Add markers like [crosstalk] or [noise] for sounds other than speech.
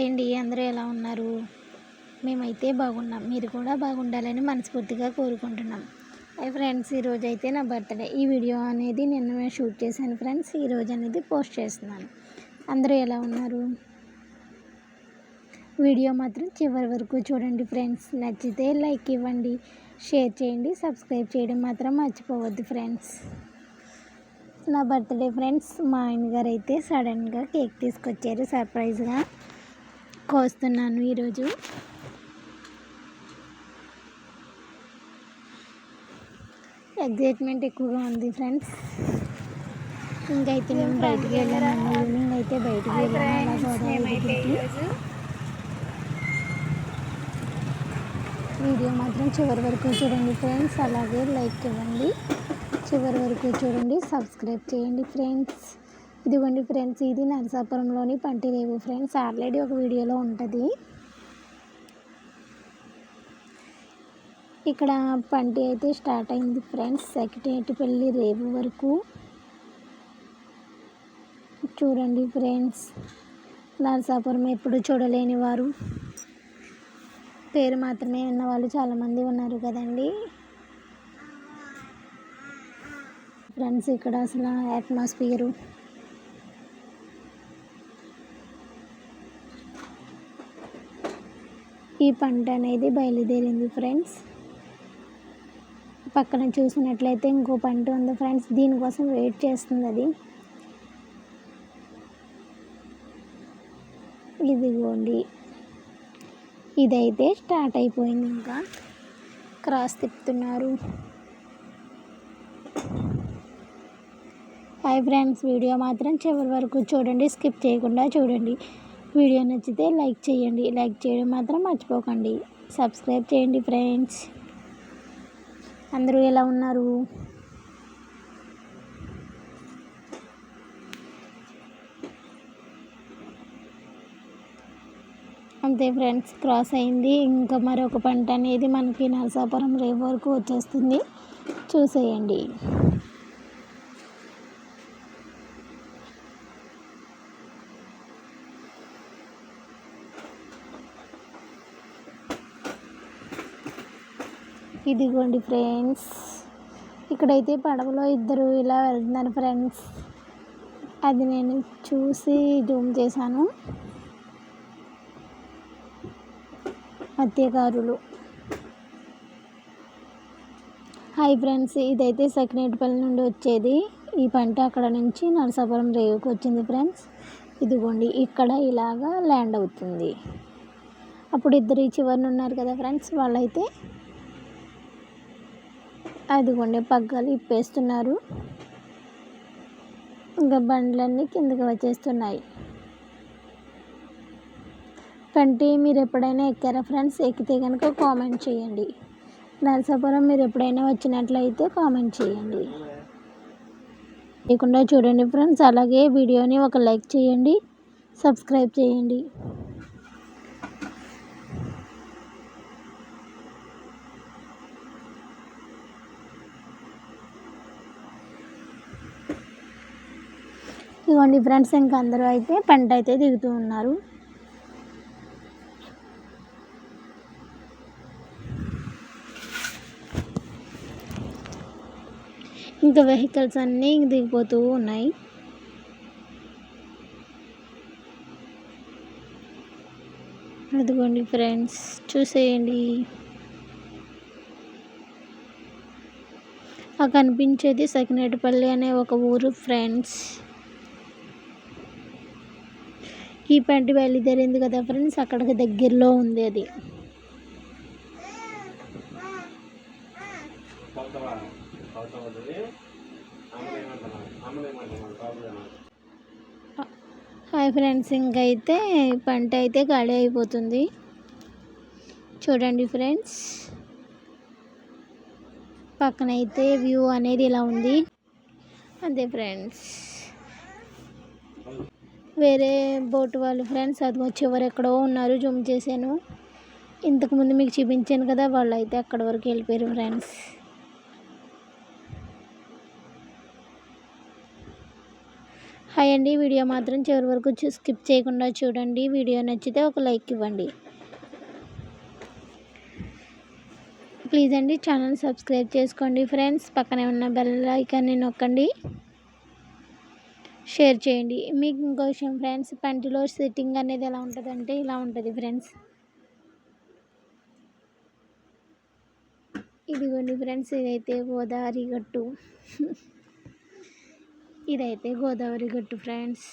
Hi అండి అందరూ ఎలా ఉన్నారు? మేమైతే బాగున్నాం. మీరు కూడా బాగుండాలని మనస్ఫూర్తిగా కోరుకుంటున్నాం. హాయ్ ఫ్రెండ్స్ ఈరోజు అయితే నా బర్త్డే. ఈ వీడియో అనేది నిన్న నేను షూట్ చేశాను ఫ్రెండ్స్. ఈరోజు అనేది పోస్ట్ చేస్తున్నాను. అందరూ ఎలా ఉన్నారు? వీడియో మాత్రం చివరి వరకు చూడండి ఫ్రెండ్స్. నచ్చితే లైక్ ఇవ్వండి షేర్ చేయండి సబ్స్క్రైబ్ చేయడం మాత్రం మర్చిపోవద్దు ఫ్రెండ్స్. నా బర్త్డే ఫ్రెండ్స్ మా ఆయన గారు అయితే సడన్గా కేక్ తీసుకొచ్చారు సర్ప్రైజ్గా. కోస్తున్నాను ఈరోజు. ఎగ్జైట్మెంట్ ఎక్కువగా ఉంది ఫ్రెండ్స్ ఇంకైతే మేము బయటికి వెళ్ళాము. ఈవినింగ్ అయితే బయటికి వెళ్ళాము. వీడియో మాత్రం చివరి వరకు చూడండి ఫ్రెండ్స్ అలాగే లైక్ ఇవ్వండి. చివరి వరకు చూడండి. సబ్స్క్రైబ్ చేయండి ఫ్రెండ్స్ ఇదిగోండి ఫ్రెండ్స్ ఇది నరసాపురంలోని పంటిరేవు ఫ్రెండ్స్. ఆల్రెడీ ఒక వీడియోలో ఉంటుంది. ఇక్కడ పంటి అయితే స్టార్ట్ అయింది ఫ్రెండ్స్ పెళ్ళి రేవు వరకు. చూడండి ఫ్రెండ్స్ నరసాపురం ఎప్పుడు చూడలేని వారు. పేరు మాత్రమే ఉన్నవాళ్ళు చాలామంది ఉన్నారు కదండి. ఫ్రెండ్స్ ఇక్కడ అసలు అట్మాస్ఫియరు ఈ పంట అనేది బయలుదేరింది ఫ్రెండ్స్. పక్కన చూసినట్లయితే ఇంకో పంట ఉంది ఫ్రెండ్స్. దీనికోసం వెయిట్ చేస్తుంది అది. ఇదిగోండి. ఇదైతే స్టార్ట్ అయిపోయింది ఇంకా. క్రాస్ తిప్పుతున్నారు. హాయ్ ఫ్రెండ్స్ వీడియో మాత్రం చివరి వరకు చూడండి స్కిప్ చేయకుండా చూడండి. వీడియో నచ్చితే లైక్ చేయండి. లైక్ చేయడం మాత్రం మర్చిపోకండి. సబ్స్క్రైబ్ చేయండి ఫ్రెండ్స్. అందరూ ఎలా ఉన్నారు? అంతే ఫ్రెండ్స్ క్రాస్ అయింది. ఇంకా మరొక పంట అనేది మనకి నరసాపురం రేపు వరకు వచ్చేస్తుంది. చూసేయండి. ఇదిగోండి ఫ్రెండ్స్. ఇక్కడైతే పడవలో ఇద్దరు ఇలా వెళ్తున్నారు ఫ్రెండ్స్. అది నేను చూసి జూమ్ చేశాను. మత్స్యకారులు. హాయ్ ఫ్రెండ్స్ ఇదైతే సకినేటిపల్లి నుండి వచ్చేది. ఈ పంట అక్కడ నుంచి నరసాపురం రేవుకి వచ్చింది ఫ్రెండ్స్. ఇదిగోండి ఇక్కడ ఇలాగా ల్యాండ్ అవుతుంది. అప్పుడు ఇద్దరు ఈ చివరిని ఉన్నారు కదా ఫ్రెండ్స్ వాళ్ళైతే అదిగోండి పగ్గాలు ఇప్పేస్తున్నారు. ఇంకా బండ్లన్నీ కిందకి వచ్చేస్తున్నాయి. కంటి మీరు ఎప్పుడైనా ఎక్కారా ఫ్రెండ్స్? ఎక్కితే కనుక కామెంట్ చేయండి. నరసాపురం మీరు ఎప్పుడైనా వచ్చినట్లయితే కామెంట్ చేయండి. లేకుండా చూడండి ఫ్రెండ్స్ అలాగే వీడియోని ఒక లైక్ చేయండి సబ్స్క్రైబ్ చేయండి. ఇదిగోండి ఫ్రెండ్స్ ఇంకా అందరూ అయితే పంట అయితే దిగుతూ ఉన్నారు. ఇంకా వెహికల్స్ అన్నీ దిగిపోతూ ఉన్నాయి. అదిగోండి ఫ్రెండ్స్ చూసేయండి. ఆ కనిపించేది సకినేటిపల్లి అనే ఒక ఊరు ఫ్రెండ్స్. ఈ పంట బయలుదేరింది కదా ఫ్రెండ్స్ అక్కడికి దగ్గరలో ఉంది అది. హాయ్ ఫ్రెండ్స్ ఇంకైతే పంట అయితే ఖాళీ అయిపోతుంది. చూడండి ఫ్రెండ్స్ పక్కనైతే వ్యూ అనేది ఇలా ఉంది. అంతే ఫ్రెండ్స్ వేరే బోట్ వాళ్ళు ఫ్రెండ్స్ అది చివరి ఎక్కడో ఉన్నారు జూమ్ చేశాను. ఇంతకుముందు మీకు చూపించాను కదా వాళ్ళు అయితే అక్కడి వరకు వెళ్ళిపోయారు ఫ్రెండ్స్ హాయ్ అండి వీడియో మాత్రం చివరి వరకు చూ స్కిప్ చేయకుండా చూడండి. వీడియో నచ్చితే ఒక లైక్ ఇవ్వండి. ప్లీజ్ అండి ఛానల్ సబ్స్క్రైబ్ చేసుకోండి. ఫ్రెండ్స్ పక్కనే ఉన్న బెల్ ఐకాన్ని నొక్కండి. షేర్ చేయండి. మీకు ఇంకో విషయం ఫ్రెండ్స్ పంటిలో సెట్టింగ్ అనేది ఎలా ఉంటుందంటే ఇలా ఉంటుంది ఫ్రెండ్స్. ఇదిగోండి ఫ్రెండ్స్ ఇదైతే గోదావరి గట్టు. [laughs] ఇదైతే గోదావరి గట్టు ఫ్రెండ్స్.